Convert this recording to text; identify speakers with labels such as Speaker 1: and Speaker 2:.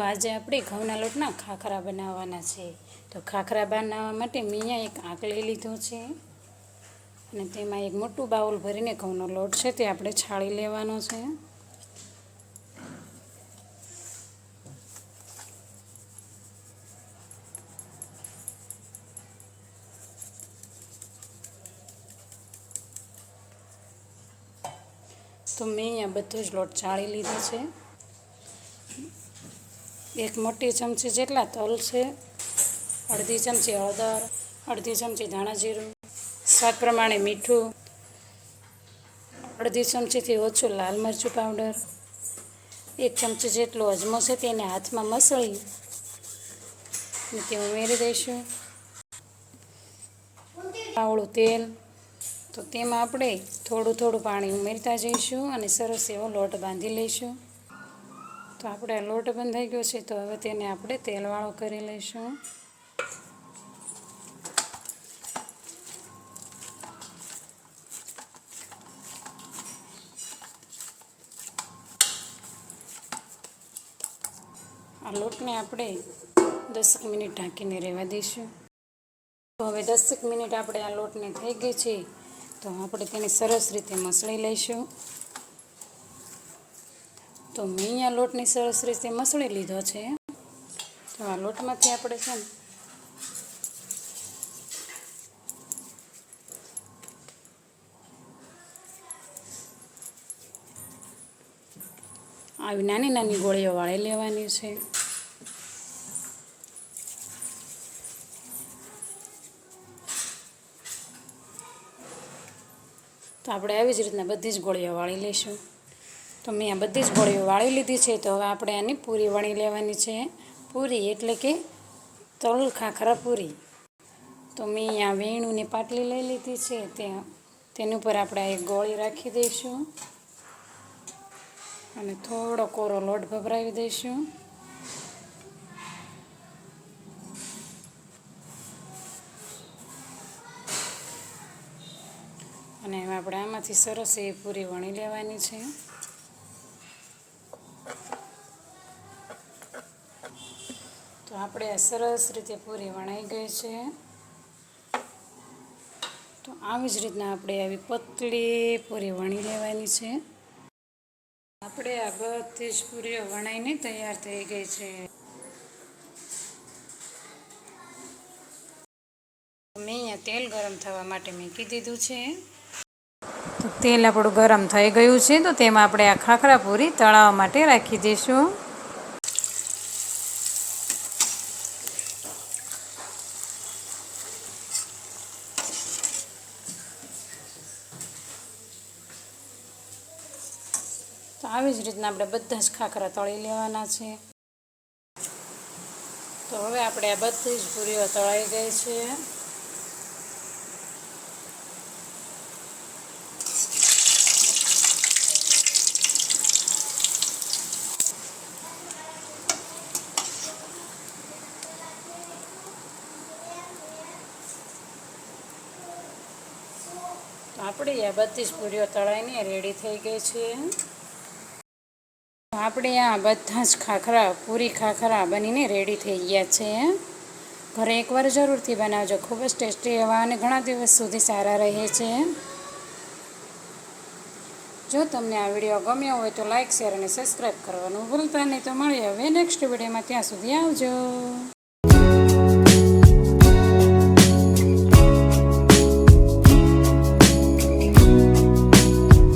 Speaker 1: આજે આપણે ઘઉંના લોટના ખાખરા બનાવવાના છે. તો ખાખરા બનાવવા માટે મેં અહીંયા એક આંક લઈ લીધો છે અને તેમાં એક મોટું બાઉલ ભરીને ઘઉંનો લોટ છે તે આપણે છાળી લેવાનો છે. તો મેં અહીંયા બધો જ લોટ ચાળી લીધો છે. એક મોટી ચમચી જેટલા તલ છે, અડધી ચમચી હળદર, અડધી ચમચી ધાણા જીરું, સ્વાદ પ્રમાણે મીઠું, અડધી ચમચીથી ઓછું લાલ મરચું પાવડર એક ચમચી જેટલો અજમો છે તેને હાથમાં મસળી તે ઉમેરી દઈશું. આવળું તેલ, તો તેમાં આપણે થોડું થોડું પાણી ઉમેરતા જઈશું અને સરસ એવો લોટ બાંધી લઈશું. તો આપણે લોટ બંધાઈ ગયો છે, તો હવે તેને આપણે તેલવાળો કરી લઈશું. આ લોટને આપણે દસેક મિનિટ ઢાંકીને રહેવા દઈશું. તો હવે દસેક મિનિટ આપણે આ લોટને થઈ ગઈ છે, તો આપણે તેને સરસ રીતે મસળી લઈશું. તો મેં અહીંયા લોટની સરસ રીતે મસળી લીધો છે. તો આ લોટમાંથી આપણે છે ને આવી નાની નાની ગોળીઓ વાળી લેવાની છે. તો આપણે આવી જ રીતના બધી જ ગોળીઓ વાળી લઈશું. તો મેં આ બધી જ ગોળીઓ વાળી લીધી છે. તો હવે આપણે આની પૂરી વણી લેવાની છે. પૂરી એટલે કે તલ ખાખરા પૂરી. તો મેં આ વેણુંની પાટલી લઈ લીધી છે. તે તેની ઉપર આપણે એક ગોળી રાખી દઈશું. અને થોડો કોરો લોટ ભભરાવી દઈશું. અને આપણે આમાંથી સરસ એ પૂરી વણી લેવાની છે. તો આપણે સરસ રીતે પૂરી વણાઈ ગઈ છે. તો આવી જ રીતના આપણે આવી પતલી પૂરી વણી લેવાની છે. આપણે આ બધી જ પૂરીઓ વણાઈને તૈયાર થઈ ગઈ છે. મેં અહીંયા તેલ ગરમ થવા માટે મૂકી દીધું છે. તો તેલ આપણું ગરમ થઈ ગયું છે, તો તેમાં આપણે આ ખાખરા પૂરી તળાવવા માટે રાખી દઈશું. આવી જ રીતના આપણે બધા જ ખાખરા તળી લેવાના છે. તો હવે આપણે આ બધી જ પૂરીઓ તળાઈ ગઈ છે. આપણે આ બધી જ પૂરીઓ તળાઈને રેડી થઈ ગઈ છે. આપણે આ બધા જ ખાખરા, પૂરી ખાખરા બનીને રેડી થઈ ગયા છે ઘરે એકવાર જરૂરથી બનાવજો. ખૂબ જ ટેસ્ટી એવા અને ઘણા દિવસ સુધી સારા રહે છે જો તમને આ વીડિયો ગમ્યો હોય તો લાઇક શેર અને સબસ્ક્રાઈબ કરવાનું ભૂલતા નહીં. તો મળીએ હવે નેક્સ્ટ વિડીયોમાં. ત્યાં સુધી આવજો.